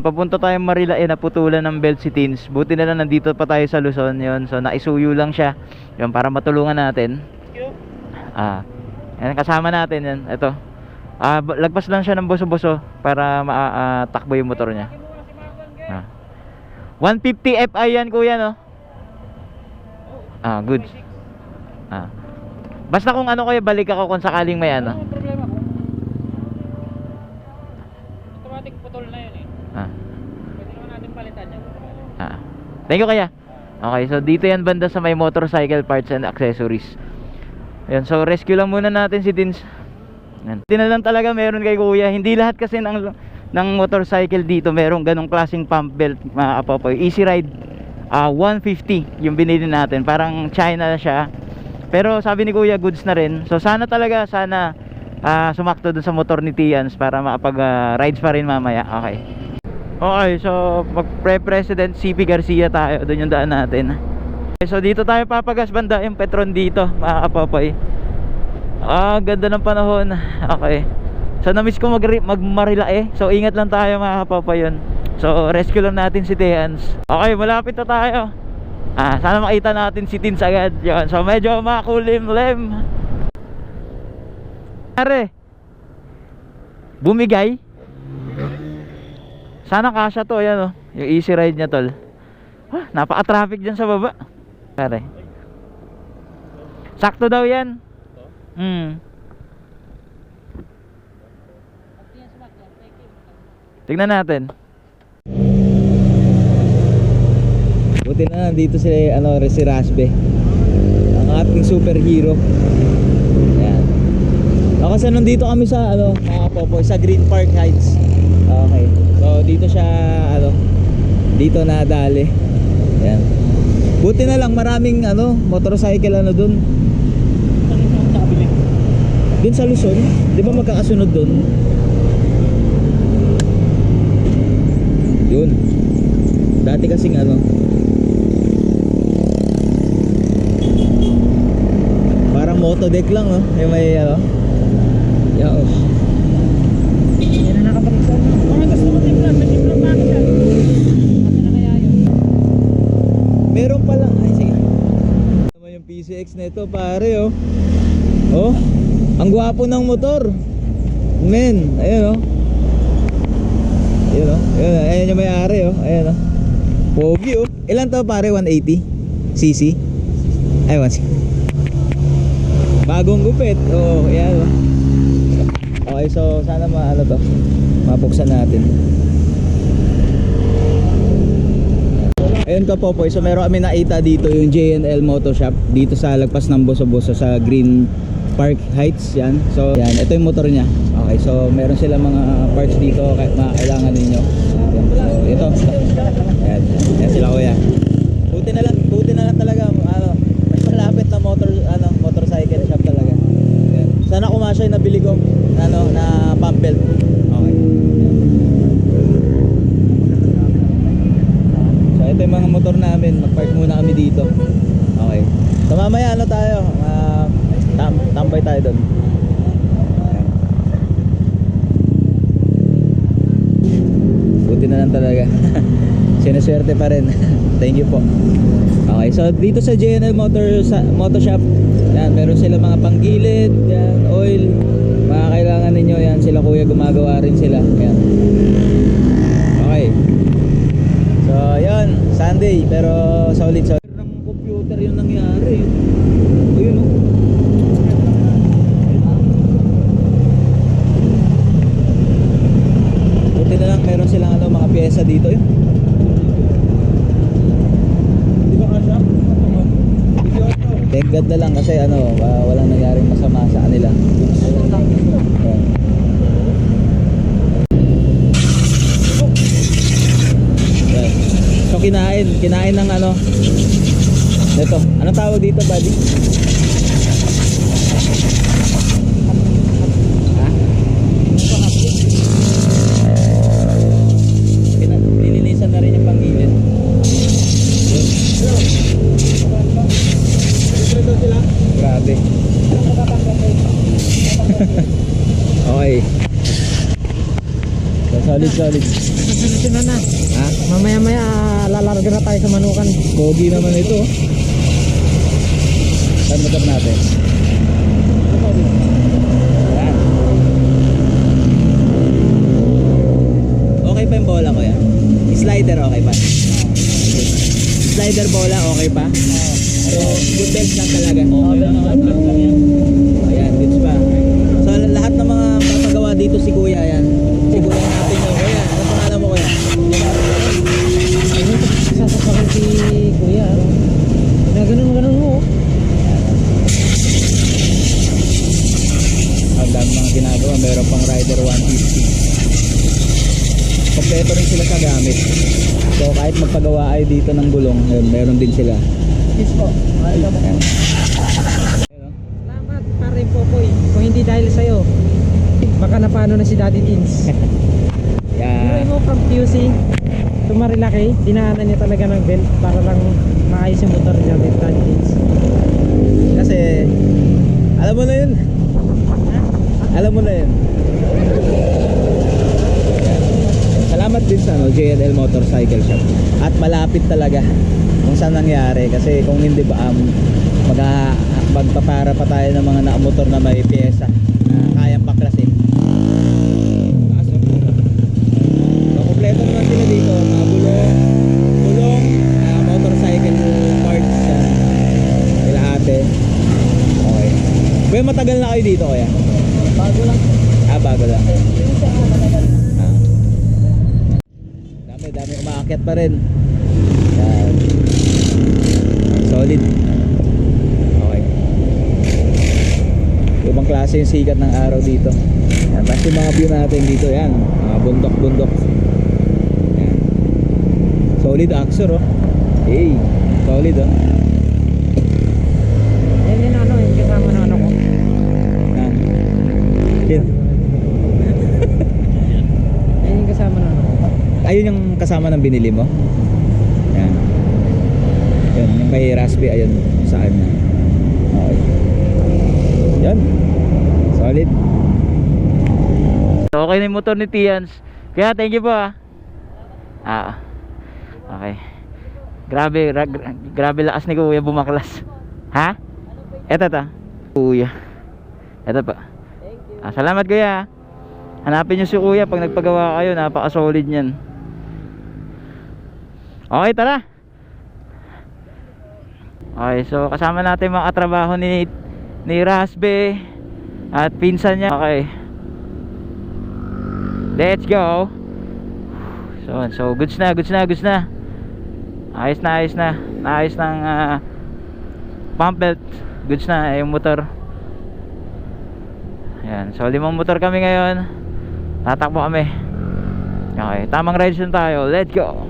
Papunta tayo Marila eh naputulan ng belt si Teens. Buti na lang nandito pa tayo sa Luzon yon. So naisuyo lang siya. Yun para matulungan natin. Ah. Yan kasama natin yan. Ito. Ah, lagpas lang siya ng boso-boso para matakbo yung motor niya. Ah. 150 Fi yan kuya no. Ah, good. Ah. Basta kung ano kayo balik ako kung sakaling may ano. Automatic putol na yun eh. Ah. Pwede naman natin palitan yan. Ah. Thank you kaya. Okay, so dito yan banda sa may motorcycle parts and accessories. Ayan, so rescue lang muna natin si Tins. Yan. Hindi na lang talaga meron kay kuya. Hindi lahat kasi ng, ng motorcycle dito meron ganong klaseng pump belt mga. Easy ride. ah 150 yung binili natin. Parang China siya. Pero sabi ni kuya goods na rin. So sana talaga, sana ah, sumakto dun sa motor ni Tians para makapag ah, rides pa rin mamaya. Okay. Okay, so mag pre-president CP Garcia tayo, doon yung daan natin. Okay, so dito tayo papagas banda yung Petron dito, mga kapopoy. Ah, ganda ng panahon. Okay. So na-miss ko mag magmarila eh. So ingat lang tayo mga kapopoy yun. So rescue lang natin si Teans. Okay, malapit na tayo. Ah, sana makita natin si Teens agad. Yun. So medyo makulimlim. Pare. Bumigay. Sana kasya to, ayan oh. Yung easy ride niya tol. Ah, napaka-traffic dyan sa baba. Pare. Sakto daw yan. Hmm. Tignan natin. Buti na nandito si ano si Rasbe. Ang ating superhero. Ayan. Ako kasi nandito kami sa ano, mga popoy, sa Green Park Heights. Okay. So dito siya ano, dito na dali. Ayan. Buti na lang maraming ano, motorcycle ano dun. Dun sa Luzon, di ba magkakasunod dun? Yun. Dati kasing ano, parang motodeck lang no, yung may ano. Yaw. Yan na nakapagsan. Mga gusto mo tingnan, may timlang bakit yan. Ano na kaya yun? Meron pala. Ay, sige. Naman yung PCX na ito, pare, oh. Oh, ang gwapo ng motor. Men, ayun, oh. Ayun, oh. Ayun, oh. Ayan yung may-ari, oh. Ayan, oh. Pogi, oh. Ilan to, pare? 180? CC? Ay, 160. Bagong gupit. Oo, oh, ayan, oh. Okay, so sana maano to. Mapuksan natin. Ayun ka po so meron kami nakita dito yung JNL Motor Shop dito sa lagpas ng Boso-Boso sa Green Park Heights yan. So yan, ito yung motor niya. Okay, so meron sila mga parts dito kahit makakailangan ninyo. Yan. So, ito. Yan, yan sila kuya. Buti na lang, buti na lang talaga ano, mas malapit na motor ano, motorcycle shop talaga. Yan. Sana kumasya yung nabili ko ano na pump belt. Okay. Yan. Yung mga motor namin, mag-park muna kami dito. Okay. So mamaya ano tayo, ah, tam tambay tayo doon. Buti na lang talaga. Sinuswerte pa rin. Thank you po. Okay, so dito sa JNL Motor sa Motor Shop, yan, meron sila mga panggilid, yan, oil, mga kailangan ninyo, yan, sila kuya gumagawa rin sila. Yan. So, yun, Sunday, pero solid solid. ng computer yung nangyari. Ayun oh. Buti na lang meron silang ano, mga pyesa dito yun. Di ba kasya? Thank God na lang kasi ano, ah, walang nangyaring masama sa kanila. Ayan. Ayan. So kinain, kinain ng ano. Ito, anong tawag dito, buddy? Na okay. So, solid Solid. Susunod na. Ha? Mamaya maya lalarga na tayo sa manukan. Pogi naman ito. Saan matap natin? Okay pa yung bola ko yan? Slider okay pa? Slider bola okay pa? Pero good belt lang talaga. Okay lang Ayan, goods pa. So lahat ng mga papagawa dito si Kuya yan. Si Kuya natin yung Kuya. Ano pangalan mo Kuya? Ayun, sasapakan si Kuya. Na ganun ganun mo. oh. Ang dami mga ginagawa, meron pang Rider 150. Kompleto rin sila sa gamit. So kahit magpagawa ay dito ng gulong, ayun, meron din sila. Yes po. Salamat pare Popoy. Kung hindi dahil sa'yo, baka napano na si Daddy Teens. Yeah. Mo from QC to Marilaki, dinaanan niya talaga ng belt para lang maayos yung motor niya with Daddy Teens. Kasi, alam mo na yun. Alam mo na yun. Salamat din sa ano, JNL Motorcycle Shop. At malapit talaga kung saan nangyari. Kasi kung hindi ba, um, mag magpapara pa tayo ng mga nakamotor na may pyesa na kayang paklasin. So, kompleto sila dito. Mga gulong, gulong, ah, motorcycle parts, ate. Okay. Kuya, matagal na kayo dito kuya? Lang. Ah. Dami, dami umaakyat pa rin. Yan. Solid. Okay. Ibang klase yung sikat ng araw dito. Yan. Tapos yung mga view natin dito, yan. Mga bundok-bundok. Solid Axor, oh. Hey, solid, oh. Yan yung ano, yung kasama ng ano ko. Yan. Yan. Yan yung kasama ng ano ko. Ayun yung kasama ng binili mo? Yan. Yan, yung kay Raspi, ayun, saan na. Okay. Yan. Solid. Okay na yung motor ni Tians. Kaya thank you po ah. Ah. Okay. Grabe, ra- gra- grabe lakas ni Kuya bumaklas. Ha? Eto ta. Kuya. Eto pa. Ah, salamat Kuya. Hanapin niyo si Kuya pag nagpagawa kayo, napaka-solid niyan. Okay, tara. Okay, so kasama natin mga katrabaho ni ni Rasbe at pinsan niya. Okay. Let's go. So, so goods na, goods na, goods na. Ayos na, ayos na. Naayos ng ah, pump belt. Goods na yung motor. Ayan, so limang motor kami ngayon. Tatakbo kami. Okay, tamang rides tayo. Let's go.